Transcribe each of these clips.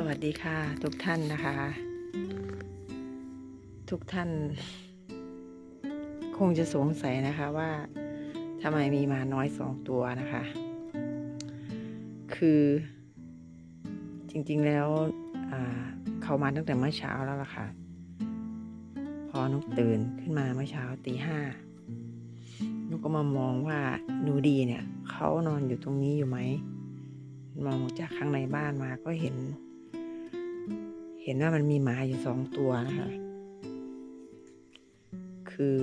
สวัสดีค่ะ ทุกท่านนะคะ ทุกท่าน คงจะสงสัยนะคะว่าทำไมมีมาน้อยสองตัวนะคะ คือจริงๆแล้วเขามาตั้งแต่เมื่อเช้าแล้วล่ะค่ะ พอนุกตื่นขึ้นมาเมื่อเช้าตีห้านุกก็มามองว่าหนูดีเนี่ยเขานอนอยู่ตรงนี้อยู่ไหมมองจากข้างในบ้านมาก็เห็น เห็นว่ามันมีหมาอยู่สองตัวนะคะ คือ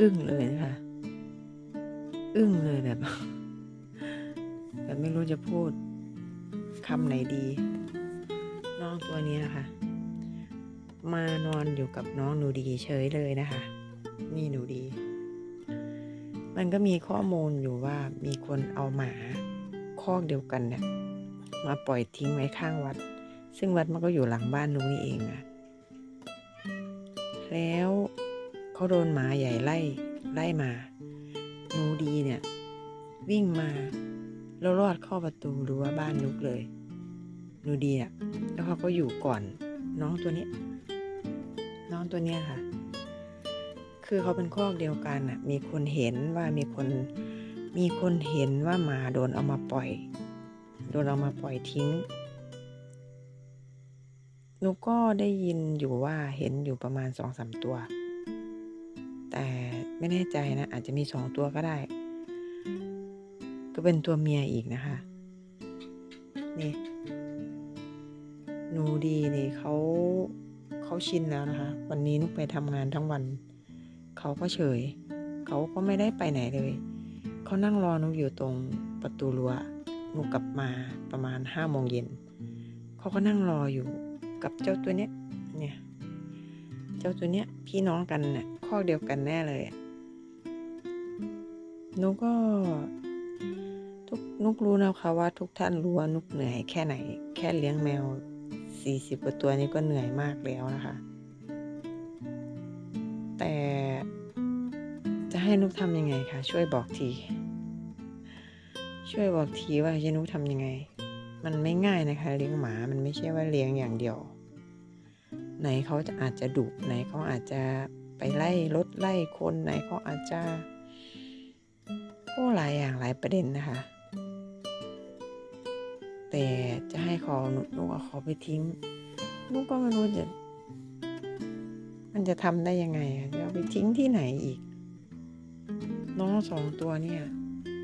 อึ้งเลยนะคะ อึ้งเลยแบบ แบบไม่รู้จะพูดคำไหนดี น้องตัวนี้นะคะ มานอนอยู่กับน้องหนูดีเฉยเลยนะคะ นี่หนูดี มันก็มีข้อมูลอยู่ว่ามีคนเอาหมาคอกเดียวกันเนี่ยมาปล่อยทิ้งไว้ข้างวัด ซึ่งวัดมันก็อยู่หลังบ้านลุงนี่เองอะแล้วเขาโดนหมาใหญ่ไล่ไล่มาหนูดีเนี่ย วิ่งมาแล้วรอดเข้าประตูรั้วบ้านนุกเลยหนูดีอะแล้วเขาก็อยู่ก่อนน้องตัวนี้ น้องตัวเนี้ยค่ะ คือเขาเป็นคอกเดียวกันอะมีคนเห็นว่ามีคนมีคนเห็นว่าหมาโดนเอามาปล่อย โดนเอามาปล่อยทิ้ง หนูก็ได้ยินอยู่ว่าเห็นอยู่ประมาณสองสามตัว แต่ไม่แน่ใจนะ อาจจะมีสองตัวก็ได้ ก็เป็นตัวเมียอีกนะคะ นี่หนูดีนี่เขาเขาชินแล้วนะคะ วันนี้นุกไปทำงานทั้งวัน เขาก็เฉย เขาก็ไม่ได้ไปไหนเลย เขานั่งรอนุกอยู่ตรงประตูรั้วนุกกลับมาประมาณห้าโมงเย็น เขาก็นั่งรออยู่ กับเจ้าตัวเนี้ยเนี่ย เจ้าตัวเนี้ยพี่น้องกันเนี่ยข้อเดียวกันแน่เลยนุกก็ทุกนุกรู้นะคะว่าทุกท่านรู้ว่านุกเหนื่อยแค่ไหน แค่เลี้ยงแมวสี่สิบกว่าตัวนี้ก็เหนื่อยมากแล้วนะคะ แต่จะให้นุกทำยังไงคะช่วยบอกที ช่วยบอกทีว่าจะนุกทำยังไง มันไม่ง่ายนะคะเลี้ยงหมา มันไม่ใช่ว่าเลี้ยงอย่างเดียว ไหนเขาจะอาจจะดุไหนเขาอาจจะไปไล่รถไล่คนไหนเขาอาจจะโอ้หลายอย่างหลายประเด็นนะคะ แต่จะให้เขานุกเอาเขาไปทิ้งนุกก็ไม่รู้จะมันจะทำได้ยังไงจะเอาไปทิ้งที่ไหนอีก น้องสองตัวเนี่ย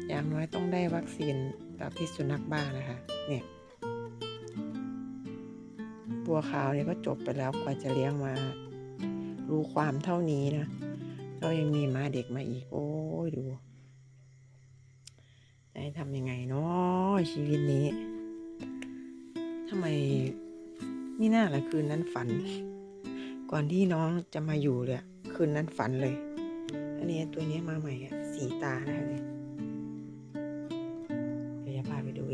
อย่างน้อยต้องได้วัคซีน กับพิษสุนัขบ้านะคะ เนี่ย บัวขาวเนี่ยก็จบไปแล้วกว่าจะเลี้ยงมา รู้ความเท่านี้นะเรายังมีมาเด็กมาอีก โอ้ยดูจะให้ทำยังไงเนาะชีวิตนี้ทำไมนี่น่าละคืนนั้นฝัน ก่อนที่น้องจะมาอยู่เลยคืนนั้นฝันเลย อันนี้ตัวนี้มาใหม่อะสีตานะคะเนี่ย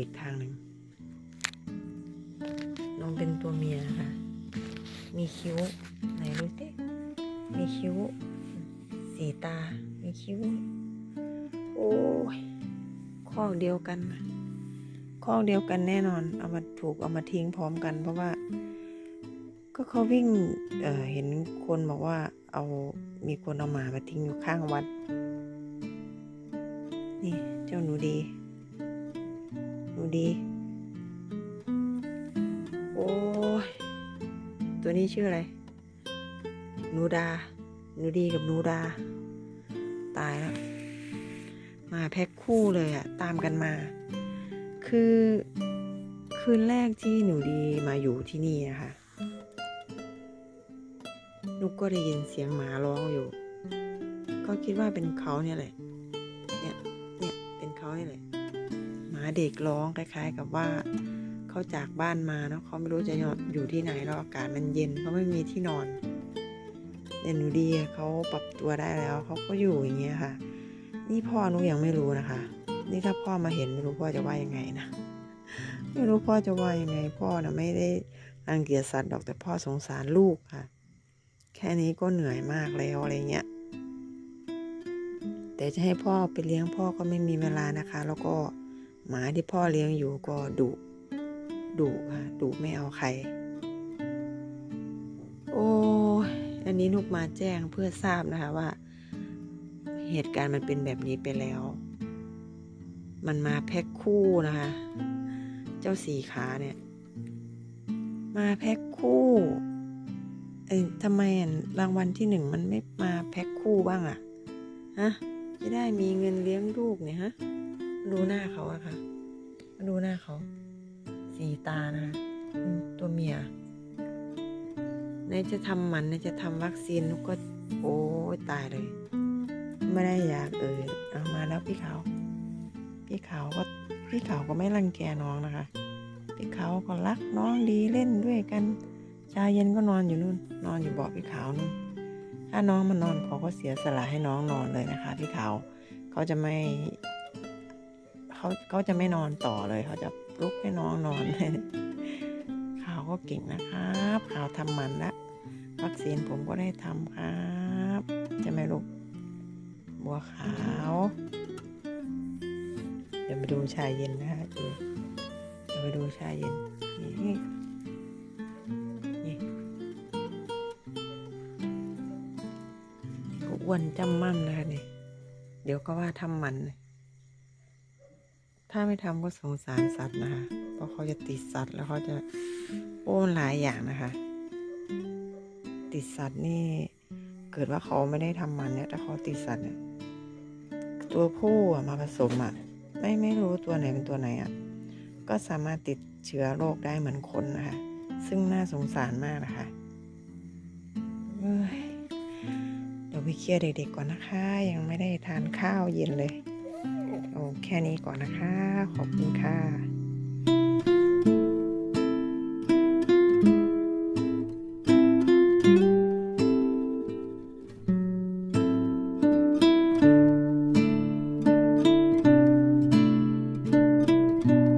อีกทางหนึ่งน้องเป็นตัวเมียนะคะ มีคิ้ว ไหนดูสิมีคิ้ว สีตา มีคิ้ว โอ้ยข้อเดียวกันนะข้อเดียวกันแน่นอน เอามาถูกเอามาทิ้งพร้อมกัน เพราะว่า ก็เขาวิ่งเเห็นคนบอกว่า เอามีคนเอาหมามาทิ้งอยู่ข้างวัด นี่เจ้าหนูดี หนูดี โอ้ย ตัวนี้ชื่ออะไร นูดาหนูดีกับนูดา ตายแล้ว มาแพ็คคู่เลยอะตามกันมา คือคืนแรกที่หนูดีมาอยู่ที่นี่นะคะนุกก็ได้ยินเสียงหมาร้องอยู่ ก็คิดว่าเป็นเขาเนี่ยแหละ เนี่ย เนี่ย เป็นเขาเนี่ยแหละ เด็กร้องคล้าย ๆ กับว่าเขาจากบ้านมาเนาะเขาไม่รู้จะอยู่ที่ไหนแล้วอากาศมันเย็นเขาไม่มีที่นอนแต่หนูดีเขาปรับตัวได้แล้วเขาก็อยู่อย่างเงี้ยค่ะ นี่พ่อหนูยังไม่รู้นะคะ นี่ถ้าพ่อมาเห็นไม่รู้พ่อจะว่ายังไงนะไม่รู้พ่อจะว่ายังไง พ่อนะไม่ได้รังเกียจสัตว์ดอกแต่พ่อสงสารลูกค่ะ แค่นี้ก็เหนื่อยมากแล้วอะไรเงี้ยแต่จะให้พ่อไปเลี้ยงพ่อก็ไม่มีเวลานะคะ แล้วก็ หมาที่พ่อเลี้ยงอยู่ก็ดุดุค่ะดุไม่เอาใคร โอ้อันนี้นุกมาแจ้งเพื่อทราบนะคะว่า เหตุการณ์มันเป็นแบบนี้ไปแล้ว มันมาแพ็คคู่นะคะ เจ้าสีขาเนี่ย มาแพ็คคู่เอ้ยทำไมอะรางวัลที่หนึ่งมันไม่มาแพ็คคู่บ้างอะฮะจะได้มีเงินเลี้ยงลูกเนี่ยฮะ ดูหน้าเขาอะค่ะ ดูหน้าเขา สีตานะคะตัวเมียไหนจะทำหมันไหนจะทำวัคซีนกก็ โอ้ตายเลย ไม่ได้อยากเอ่ยเอามาแล้วพี่เขา พี่เขาก็พี่เขาก็ไม่รังแกน้องนะคะ พี่เขาก็รักน้องดีเล่นด้วยกันชาเย็นก็นอนอยู่นู่น นอนอยู่เบาะพี่ขาวนู่นถ้าน้องมานอนเขาก็เสียสละให้น้องนอนเลยนะคะ พี่ขาวเขาจะไม่ เขาเขาจะไม่นอนต่อเลย เขาจะลุกให้น้องนอนขาวก็เก่งนะครับขาวทำมันละวัคซีนผมก็ได้ทำครับใช่ไหมลูกบัวขาว เดี๋ยวมาดูชายเย็นนะคะดูเดี๋ยวไปดูชายเย็นนี่นี่อ้วนจำมั่มนะคะนี่เดี๋ยวก็ว่าทำมันเลย ถ้าไม่ทำก็สงสารสัตว์นะคะ เพราะเขาจะติดสัตว์แล้วเขาจะโอ้มันหลายอย่างนะคะ ติดสัตว์นี่เกิดว่าเขาไม่ได้ทำหมันเนี่ยแต่เขาติดสัตว์เนี่ยตัวผู้มาผสมอะ ไม่ไม่รู้ตัวไหนเป็นตัวไหนอะ ก็สามารถติดเชื้อโรคได้เหมือนคนนะคะ ซึ่งน่าสงสารมากนะคะเดี๋ยวไปเคลียร์เด็กๆก่อนนะคะ ยังไม่ได้ทานข้าวเย็นเลย แค่นี้ก่อนนะคะ ขอบคุณค่ะ